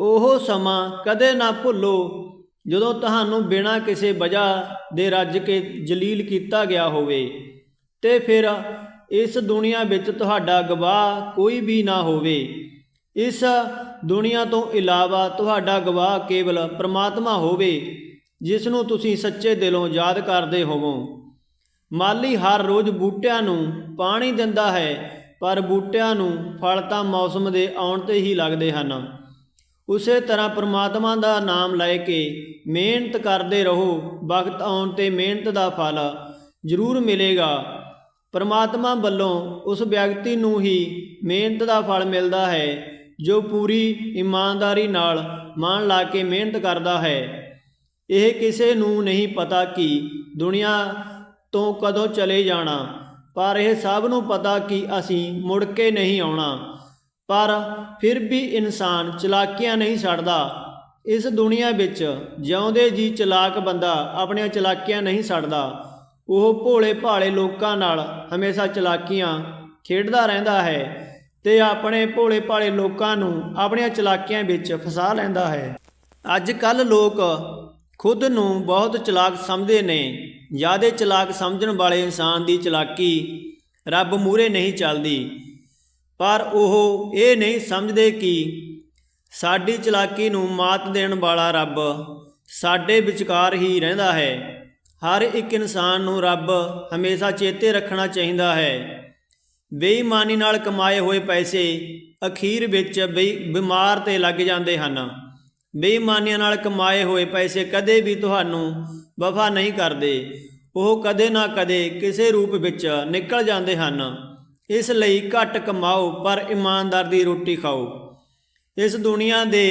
ਉਹ ਸਮਾਂ ਕਦੇ ਨਾ ਭੁੱਲੋ, ਜਦੋਂ ਤੁਹਾਨੂੰ ਬਿਨਾਂ ਕਿਸੇ ਵਜ੍ਹਾ ਦੇ ਰੱਜ ਕੇ ਜਲੀਲ ਕੀਤਾ ਗਿਆ ਹੋਵੇ। ਤੇ ਫਿਰ ਇਸ ਦੁਨੀਆ ਵਿੱਚ ਤੁਹਾਡਾ ਗਵਾਹ ਕੋਈ ਵੀ ਨਾ ਹੋਵੇ। ਇਸ ਦੁਨੀਆ ਤੋਂ ਇਲਾਵਾ ਤੁਹਾਡਾ ਗਵਾਹ ਕੇਵਲ ਪ੍ਰਮਾਤਮਾ ਹੋਵੇ ਜਿਸ ਨੂੰ ਤੁਸੀਂ ਸੱਚੇ ਦਿਲੋਂ ਯਾਦ ਕਰਦੇ ਹੋਵੋ। ਮਾਲੀ ਹਰ ਰੋਜ਼ ਬੂਟਿਆਂ ਨੂੰ ਪਾਣੀ ਦਿੰਦਾ ਹੈ, ਪਰ ਬੂਟਿਆਂ ਨੂੰ ਫਲ ਤਾਂ ਮੌਸਮ ਦੇ ਆਉਣ ਤੇ ਹੀ ਲੱਗਦੇ ਹਨ। ਉਸੇ ਤਰ੍ਹਾਂ ਪ੍ਰਮਾਤਮਾ ਦਾ ਨਾਮ ਲੈ ਕੇ ਮਿਹਨਤ ਕਰਦੇ ਰਹੋ, ਵਕਤ ਆਉਣ ਤੇ ਮਿਹਨਤ ਦਾ ਫਲ ਜ਼ਰੂਰ ਮਿਲੇਗਾ। ਪ੍ਰਮਾਤਮਾ ਵੱਲੋਂ ਉਸ ਵਿਅਕਤੀ ਨੂੰ ਹੀ ਮਿਹਨਤ ਦਾ ਫਲ ਮਿਲਦਾ ਹੈ, ਜੋ ਪੂਰੀ ਇਮਾਨਦਾਰੀ ਨਾਲ ਮਨ ਲਾ ਕੇ ਮਿਹਨਤ ਕਰਦਾ ਹੈ। ਇਹ ਕਿਸੇ ਨੂੰ ਨਹੀਂ ਪਤਾ ਕਿ ਦੁਨੀਆ ਤੋਂ ਕਦੋਂ ਚਲੇ ਜਾਣਾ, ਪਰ ਇਹ ਸਭ ਨੂੰ ਪਤਾ ਕਿ ਅਸੀਂ ਮੁੜ ਕੇ ਨਹੀਂ ਆਉਣਾ। ਪਰ ਫਿਰ ਵੀ ਇਨਸਾਨ ਚਲਾਕੀਆਂ ਨਹੀਂ ਛੱਡਦਾ। ਇਸ ਦੁਨੀਆ ਵਿੱਚ ਜਿਉਂਦੇ ਜੀ ਚਲਾਕ ਬੰਦਾ ਆਪਣੀਆਂ ਚਲਾਕੀਆਂ ਨਹੀਂ ਛੱਡਦਾ। ਉਹ ਭੋਲੇ ਭਾਲੇ ਲੋਕਾਂ ਨਾਲ ਹਮੇਸ਼ਾ ਚਲਾਕੀਆਂ ਖੇਡਦਾ ਰਹਿੰਦਾ ਹੈ ਤੇ ਆਪਣੇ ਭੋਲੇ ਭਾਲੇ ਲੋਕਾਂ ਨੂੰ ਆਪਣੀਆਂ ਚਲਾਕੀਆਂ ਵਿੱਚ ਫਸਾ ਲੈਂਦਾ ਹੈ। ਅੱਜ ਕੱਲ ਲੋਕ ਖੁਦ ਨੂੰ ਬਹੁਤ ਚਲਾਕ ਸਮਝਦੇ ਨੇ। ਜਿਆਦੇ ਚਲਾਕ ਸਮਝਣ ਵਾਲੇ ਇਨਸਾਨ ਦੀ ਚਲਾਕੀ ਰੱਬ ਮੂਰੇ ਨਹੀਂ ਚੱਲਦੀ। ਪਰ ਉਹ ਇਹ ਨਹੀਂ ਸਮਝਦੇ ਕਿ ਸਾਡੀ ਚਲਾਕੀ ਨੂੰ ਮਾਤ ਦੇਣ ਵਾਲਾ ਰੱਬ ਸਾਡੇ ਵਿਚਕਾਰ ਹੀ ਰਹਿੰਦਾ ਹੈ। ਹਰ ਇੱਕ ਇਨਸਾਨ ਨੂੰ ਰੱਬ ਹਮੇਸ਼ਾ ਚੇਤੇ ਰੱਖਣਾ ਚਾਹੀਦਾ ਹੈ। ਬੇਈਮਾਨੀ ਨਾਲ ਕਮਾਏ ਹੋਏ ਪੈਸੇ ਅਖੀਰ ਵਿੱਚ ਬਈ ਬਿਮਾਰ ਤੇ ਲੱਗ ਜਾਂਦੇ ਹਨ। ਬੇਈਮਾਨੀਆਂ ਨਾਲ ਕਮਾਏ ਹੋਏ ਪੈਸੇ ਕਦੇ ਵੀ ਤੁਹਾਨੂੰ ਵਫਾ ਨਹੀਂ ਕਰਦੇ। ਉਹ ਕਦੇ ਨਾ ਕਦੇ ਕਿਸੇ ਰੂਪ ਵਿੱਚ ਨਿਕਲ ਜਾਂਦੇ ਹਨ। ਇਸ ਲਈ ਘੱਟ ਕਮਾਓ, ਪਰ ਇਮਾਨਦਾਰ ਦੀ ਰੋਟੀ ਖਾਓ। ਇਸ ਦੁਨੀਆ ਦੇ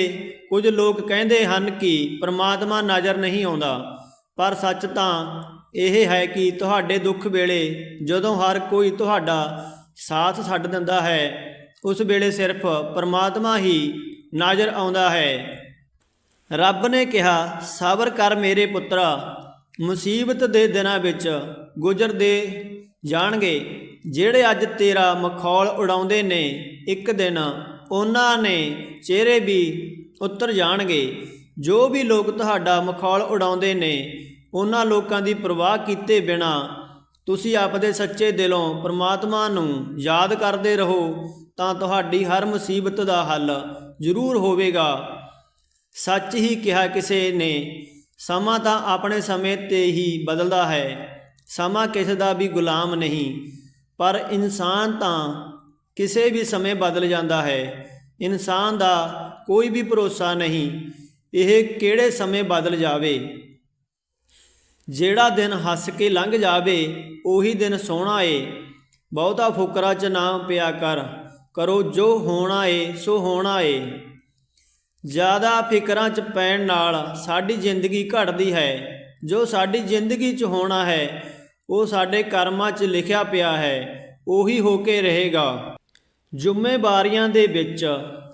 ਕੁਝ ਲੋਕ ਕਹਿੰਦੇ ਹਨ ਕਿ ਪ੍ਰਮਾਤਮਾ ਨਜ਼ਰ ਨਹੀਂ ਆਉਂਦਾ, ਪਰ ਸੱਚ ਤਾਂ ਇਹ ਹੈ ਕਿ ਤੁਹਾਡੇ ਦੁੱਖ ਵੇਲੇ ਜਦੋਂ ਹਰ ਕੋਈ ਤੁਹਾਡਾ ਸਾਥ ਛੱਡ ਦਿੰਦਾ ਹੈ, ਉਸ ਵੇਲੇ ਸਿਰਫ ਪ੍ਰਮਾਤਮਾ ਹੀ ਨਜ਼ਰ ਆਉਂਦਾ ਹੈ। ਰੱਬ ਨੇ ਕਿਹਾ, ਸਬਰ ਕਰ ਮੇਰੇ ਪੁੱਤਰਾ, ਮੁਸੀਬਤ ਦੇ ਦਿਨਾਂ ਵਿੱਚ ਗੁਜ਼ਰਦੇ ਜਾਣਗੇ। ਜਿਹੜੇ ਅੱਜ ਤੇਰਾ ਮਖੌਲ ਉਡਾਉਂਦੇ ਨੇ, ਇੱਕ ਦਿਨ ਉਹਨਾਂ ਨੇ ਚਿਹਰੇ ਵੀ ਉੱਤਰ ਜਾਣਗੇ। ਜੋ ਵੀ ਲੋਕ ਤੁਹਾਡਾ ਮਖੌਲ ਉਡਾਉਂਦੇ ਨੇ, ਉਹਨਾਂ ਲੋਕਾਂ ਦੀ ਪਰਵਾਹ ਕੀਤੇ ਬਿਨਾ ਤੁਸੀਂ ਆਪਦੇ ਸੱਚੇ ਦਿਲੋਂ ਪ੍ਰਮਾਤਮਾ ਨੂੰ ਯਾਦ ਕਰਦੇ ਰਹੋ, ਤਾਂ ਤੁਹਾਡੀ ਹਰ ਮੁਸੀਬਤ ਦਾ ਹੱਲ ਜ਼ਰੂਰ ਹੋਵੇਗਾ। ਸੱਚ ਹੀ ਕਿਹਾ ਕਿਸੇ ਨੇ, ਸਮਾਂ ਤਾਂ ਆਪਣੇ ਸਮੇਂ ਤੇ ਹੀ ਬਦਲਦਾ ਹੈ, ਸਮਾਂ ਕਿਸੇ ਦਾ ਵੀ ਗੁਲਾਮ ਨਹੀਂ। ਪਰ ਇਨਸਾਨ ਤਾਂ ਕਿਸੇ ਵੀ ਸਮੇਂ ਬਦਲ ਜਾਂਦਾ ਹੈ। ਇਨਸਾਨ ਦਾ ਕੋਈ ਵੀ ਭਰੋਸਾ ਨਹੀਂ, ਇਹ ਕਿਹੜੇ ਸਮੇਂ ਬਦਲ ਜਾਵੇ? ਜਿਹੜਾ ਦਿਨ ਹੱਸ ਕੇ ਲੰਘ ਜਾਵੇ, ਉਹੀ ਦਿਨ ਸੋਹਣਾ ਏ। ਬਹੁਤਾ ਫੁਕਰਾ ਚ ਨਾ ਪਿਆ ਕਰ, ਕਰੋ ਜੋ ਹੋਣਾ ਏ, ਸੋ ਹੋਣਾ ਏ। ਜ਼ਿਆਦਾ ਫਿਕਰਾਂ ਚ ਪੈਣ ਨਾਲ ਸਾਡੀ ਜ਼ਿੰਦਗੀ ਘਟਦੀ ਹੈ। ਜੋ ਸਾਡੀ ਜ਼ਿੰਦਗੀ ਚ ਹੋਣਾ ਹੈ ਉਹ ਸਾਡੇ ਕਰਮਾਂ ਚ ਲਿਖਿਆ ਪਿਆ ਹੈ, ਉਹੀ ਹੋ ਕੇ ਰਹੇਗਾ। ਜ਼ਿੰਮੇਵਾਰੀਆਂ ਦੇ ਵਿੱਚ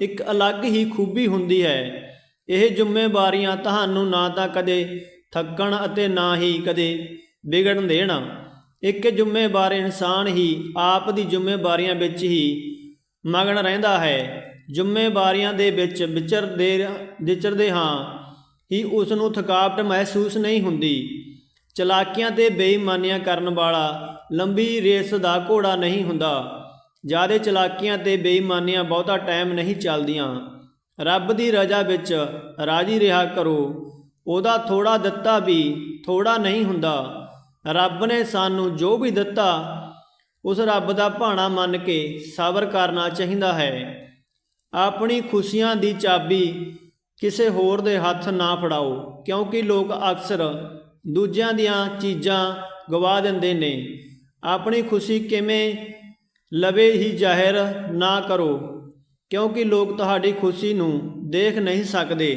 ਇੱਕ ਅਲੱਗ ਹੀ ਖੂਬੀ ਹੁੰਦੀ ਹੈ। ਇਹ ਜ਼ਿੰਮੇਵਾਰੀਆਂ ਤੁਹਾਨੂੰ ਨਾ ਤਾਂ ਕਦੇ ਥੱਕਣ ਅਤੇ ਨਾ ਹੀ ਕਦੇ ਵਿਗੜਨ ਦੇਣ। ਇੱਕ ਜ਼ਿੰਮੇਵਾਰ ਇਨਸਾਨ ਹੀ ਆਪ ਦੀ ਜ਼ਿੰਮੇਵਾਰੀਆਂ ਵਿੱਚ ਹੀ ਮਗਨ ਰਹਿੰਦਾ ਹੈ। ਜ਼ਿੰਮੇਵਾਰੀਆਂ ਦੇ ਵਿੱਚ ਵਿਚਰਦੇ ਵਿਚਰਦੇ ਹਾਂ, ਹੀ ਉਸ ਨੂੰ ਥਕਾਵਟ ਮਹਿਸੂਸ ਨਹੀਂ ਹੁੰਦੀ। ਚਲਾਕੀਆਂ ਤੇ ਬੇਈਮਾਨੀਆਂ ਕਰਨ ਵਾਲਾ ਲੰਬੀ ਰੇਸ ਦਾ ਘੋੜਾ ਨਹੀਂ ਹੁੰਦਾ। ਜਿਆਦੇ ਚਲਾਕੀਆਂ ਤੇ ਬੇਈਮਾਨੀਆਂ ਬਹੁਤਾ ਟਾਈਮ ਨਹੀਂ ਚੱਲਦੀਆਂ। ਰੱਬ ਦੀ ਰਜ਼ਾ ਵਿੱਚ ਰਾਜੀ ਰਿਹਾ ਕਰੋ। ਉਹਦਾ ਥੋੜਾ ਦਿੱਤਾ ਵੀ ਥੋੜਾ ਨਹੀਂ ਹੁੰਦਾ। ਰੱਬ ਨੇ ਸਾਨੂੰ ਜੋ ਵੀ ਦਿੱਤਾ, ਉਸ ਰੱਬ ਦਾ ਭਾਣਾ ਮੰਨ ਕੇ ਸਬਰ ਕਰਨਾ ਚਾਹੀਦਾ ਹੈ। ਆਪਣੀ ਖੁਸ਼ੀਆਂ ਦੀ ਚਾਬੀ ਕਿਸੇ ਹੋਰ ਦੇ ਹੱਥ ਨਾ ਫੜਾਓ, ਕਿਉਂਕਿ ਲੋਕ ਅਕਸਰ ਦੂਜਿਆਂ ਦੀਆਂ ਚੀਜ਼ਾਂ ਗਵਾ ਦਿੰਦੇ ਨੇ। ਆਪਣੀ ਖੁਸ਼ੀ ਕਿਵੇਂ ਲਵੇ ਹੀ ਜ਼ਾਹਿਰ ਨਾ ਕਰੋ, ਕਿਉਂਕਿ ਲੋਕ ਤੁਹਾਡੀ ਖੁਸ਼ੀ ਨੂੰ ਦੇਖ ਨਹੀਂ ਸਕਦੇ।